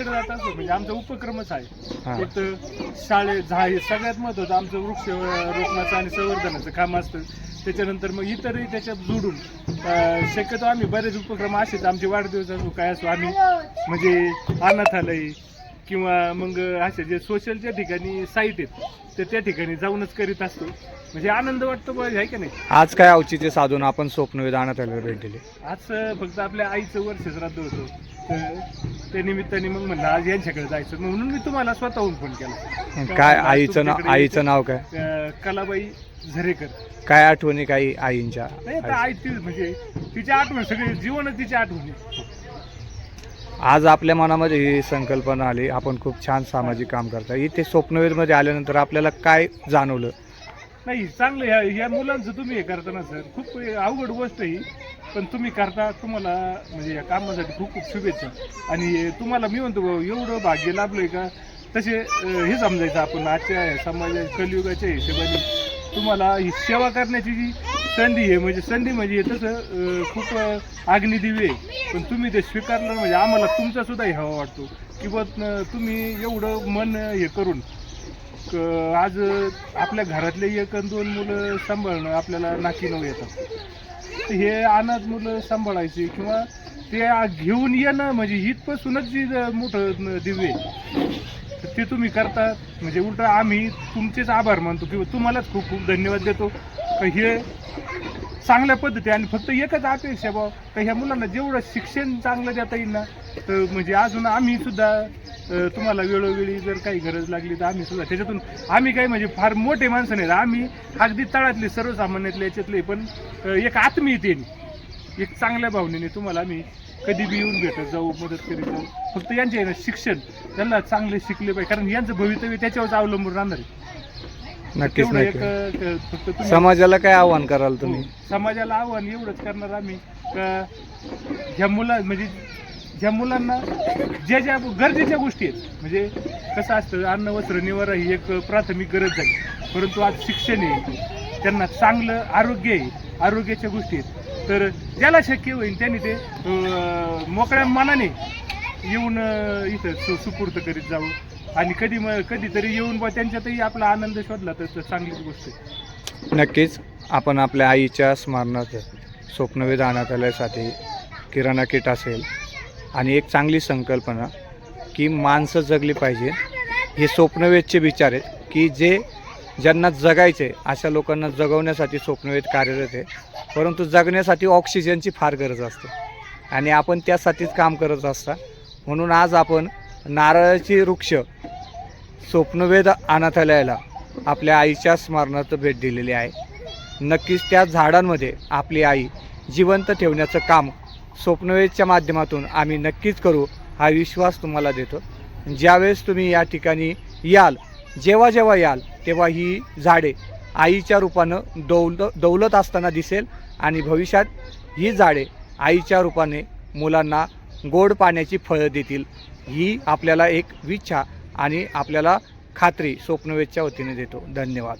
शाळेकडे जात असतो. म्हणजे आमचा उपक्रमच हा. आहे एक तर शाळे झा हे सगळ्यात महत्वाचं आमचं वृक्ष रोपणाचं आणि संवर्धनाचं काम असतं. त्याच्यानंतर मग इतरही त्याच्यात जोडून अं, शक्यतो आम्ही बरेच उपक्रम असेच. आमचे वाढदिवस असो काय असो आम्ही म्हणजे अनाथालय किंवा मग असे जे सोशलच्या ठिकाणी साईट आहेत तर त्या ठिकाणी जाऊनच करीत असतो. म्हणजे आनंद वाटतो बघ आहे का नाही? आज काय औचित्य साधून आपण आणत आल्याला भेट दिली आज फक्त आपल्या आईचं वर्ष श्राद्ध होतं तर त्या निमित्ताने मग म्हणलं आज यांच्याकडे जायचं. म्हणून मी तुम्हाला स्वतःहून फोन केला. काय आईचं नाव आईचं नाव काय? अं, कलाबाई झरेकर. काय आठवणी काही आईंच्या? नाही आता आई ती म्हणजे तिची आठवण सगळी जीवनच तिची आठवणी. आज आपल्या मनामध्ये ही संकल्पना आली. आपण खूप छान सामाजिक काम करता. इथे स्वप्नवेदमध्ये आल्यानंतर आपल्याला काय जाणवलं? नाही चांगलं ह्या या मुलांचं तुम्ही हे करता ना सर. खूप अवघड गोष्ट ही. पण तुम्ही करता तुम्हाला म्हणजे या कामासाठी खूप खूप शुभेच्छा. आणि तुम्हाला मी म्हणतो भाऊ, एवढं भाग्य लाभलंय का? तसे हे समजायचं आपण. आजच्या समाजा कलियुगाच्या हिशोबाने तुम्हाला ही सेवा करण्याची जी संधी आहे म्हणजे संधी म्हणजे तसं अं, खूप अं, अग्निदिव्य आहे. पण तुम्ही ते स्वीकारलं म्हणजे आम्हाला तुमचा सुद्धा हे हवा वाटतो की बा तुम्ही एवढं मन हे करून क- आज आपल्या घरातले एक दोन मुलं सांभाळणं आपल्याला नाकी नऊ येतात. तर हे अनाथ मुलं सांभाळायची किंवा ते आ- घेऊन येणं म्हणजे इथपासूनच जी मोठं न- दिव्य आहे. तर ते तुम्ही करता. म्हणजे उलट आम्ही तुमचेच आभार मानतो किंवा तुम्हालाच खूप खूप धन्यवाद देतो. हे चांगल्या पद्धती आणि फक्त एकच अपेक्षा बा तर ह्या मुलांना जेवढं शिक्षण चांगलं देता येईल ना तर म्हणजे अजून आम्ही सुद्धा तुम्हाला वेळोवेळी जर काही गरज लागली तर आम्ही सुद्धा त्याच्यातून आम्ही काही म्हणजे फार मोठे माणसं नाहीत आम्ही अगदी तळातले सर्वसामान्यातले याच्यातले पण एक आत्मीयतेने एक चांगल्या भावनेने तुम्हाला आम्ही कधी बी येऊन भेटत जाऊ मदत करीत जाऊ. फक्त यांचे आहे ना शिक्षण त्यांना चांगले शिकले पाहिजे कारण यांचं भवितव्य त्याच्यावरच अवलंबून राहणार आहे. नक्कीच तेवढं एक नक्की अं, फक्त तुम्ही समाजाला काय आव्हान कराल तुम्ही? हो. समाजाला आव्हान एवढंच करणार आम्ही. का ह्या मुला म्हणजे ह्या मुलांना ज्या ज्या गरजेच्या गोष्टी आहेत म्हणजे कसं असतं अन्न वस्त्र निवारा ही एक प्राथमिक गरज झाली परंतु आज शिक्षण आहे. त्यांना चांगलं आरोग्य आहे. आरोग्याच्या गोष्टी आहेत. तर ज्याला शक्य होईल त्यांनी ते अं, मोकळ्या मनाने येऊन इथं सु सुपूर्त करीत जावं आणि कधी मग कधीतरी येऊन बा त्यांच्यातही आपला आनंद शोधला तर चांगलीच गोष्ट आहे. नक्कीच. आपण आपल्या आईच्या स्मरणात स्वप्नवेद अनाथालयासाठी किराणा किट असेल आणि एक चांगली संकल्पना की माणसं जगली पाहिजे. हे स्वप्नवेदचे विचार आहेत की जे ज्यांना जगायचे अशा लोकांना जगवण्यासाठी स्वप्नवेद कार्यरत आहे. परंतु जगण्यासाठी ऑक्सिजनची फार गरज असते. आणि आपण त्यासाठीच काम करत असता. म्हणून आज आपण नारळाची वृक्ष स्वप्नवेद अनाथालयाला आपल्या आईच्या स्मरणार्थ भेट दिलेली आहे. नक्कीच त्या झाडांमध्ये आपली आई जिवंत ठेवण्याचं काम स्वप्नवेदच्या माध्यमातून आम्ही नक्कीच करू हा विश्वास तुम्हाला देतो. ज्यावेळेस तुम्ही या ठिकाणी याल जेव्हा जेव्हा याल तेव्हा ही झाडे आईच्या रूपानं दौल दौलत असताना दिसेल आणि भविष्यात ही झाडे आईच्या रूपाने मुलांना गोड पाण्याची फळं देतील ही आपल्याला एक विच्छा आणि आपल्याला खात्री स्वप्नवेदच्या वतीने देतो. धन्यवाद.